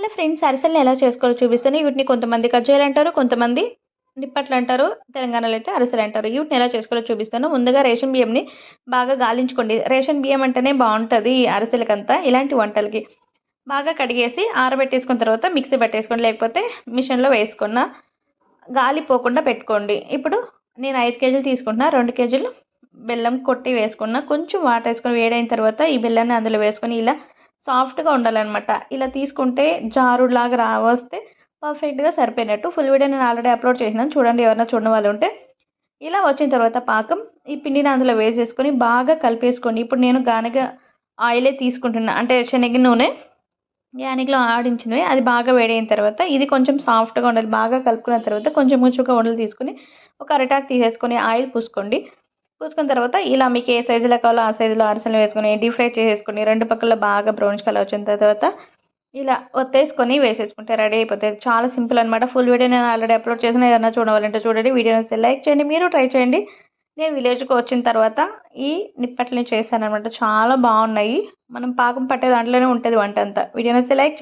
అలా ఫ్రెండ్స్ అరిసెలను ఎలా చేసుకోవాలో చూపిస్తాను. వీటిని కొంతమంది కజ్జాయలు అంటారు కొంతమంది నిప్పట్లు అంటారు తెలంగాణలో అయితే అరిసెలు అంటారు. వీటిని ఎలా చేసుకోవాలో చూపిస్తాను. ముందుగా రేషన్ బియ్యంని బాగా గాలించుకోండి. రేషన్ బియ్యం అంటేనే బాగుంటుంది అరిసెలకంతా ఇలాంటి వంటలకి. బాగా కడిగేసి ఆరబెట్టేసుకున్న తర్వాత మిక్సీ పెట్టేసుకోండి లేకపోతే మిషన్లో వేసుకున్న గాలి పోకుండా పెట్టుకోండి. ఇప్పుడు నేను ఐదు కేజీలు తీసుకుంటున్నా రెండు కేజీలు బెల్లం కొట్టి వేసుకున్న. కొంచెం వాటర్ వేసుకొని వేడైన తర్వాత ఈ బెల్లాన్ని అందులో వేసుకొని ఇలా సాఫ్ట్గా ఉండాలన్నమాట. ఇలా తీసుకుంటే జారుడులాగా రా వస్తే పర్ఫెక్ట్గా సరిపోయినట్టు. ఫుల్ వీడియో నేను ఆల్రెడీ అప్లోడ్ చేసినాను. చూడండి ఎవరైనా చూడని వాళ్ళు ఉంటే. ఇలా వచ్చిన తర్వాత పాకం ఈ పిండిని అందులో వేసేసుకొని బాగా కలిపేసుకోండి. ఇప్పుడు నేను గానగ ఆయిలే తీసుకుంటున్నా. అంటే శనగ నూనె యానిక్లో ఆడించినవి అది బాగా వేడైన తర్వాత ఇది కొంచెం సాఫ్ట్గా ఉండాలి. బాగా కలుపుకున్న తర్వాత కొంచెం కొంచెంగా ఉండలు తీసుకొని ఒక అరటాకు తీసేసుకొని ఆయిల్ పూసుకోండి. పూసుకున్న తర్వాత ఇలా మీకు ఏ సైజులో కావాలో ఆ సైజులో అరిసెలు వేసుకొని డీప్ ఫ్రై చేసేసుకొని రెండు పక్కల బాగా బ్రౌన్స్ కలర్ వచ్చిన తర్వాత ఇలా ఒత్తేసుకొని వేసేసుకుంటే రెడీ అయిపోతుంది చాలా సింపుల్ అనమాట ఫుల్ వీడియో నేను ఆల్రెడీ అప్లోడ్ చేసిన ఏదైనా చూడవాలంటే చూడండి. వీడియో వస్తే లైక్ చేయండి. మీరు ట్రై చేయండి. నేను విలేజ్కి వచ్చిన తర్వాత ఈ నిప్పట్లని చేశాను అనమాట చాలా బాగున్నాయి. మనం పాకం పట్టే దాంట్లోనే ఉంటుంది వంట అంతా. వీడియో వస్తే లైక్ చేయండి.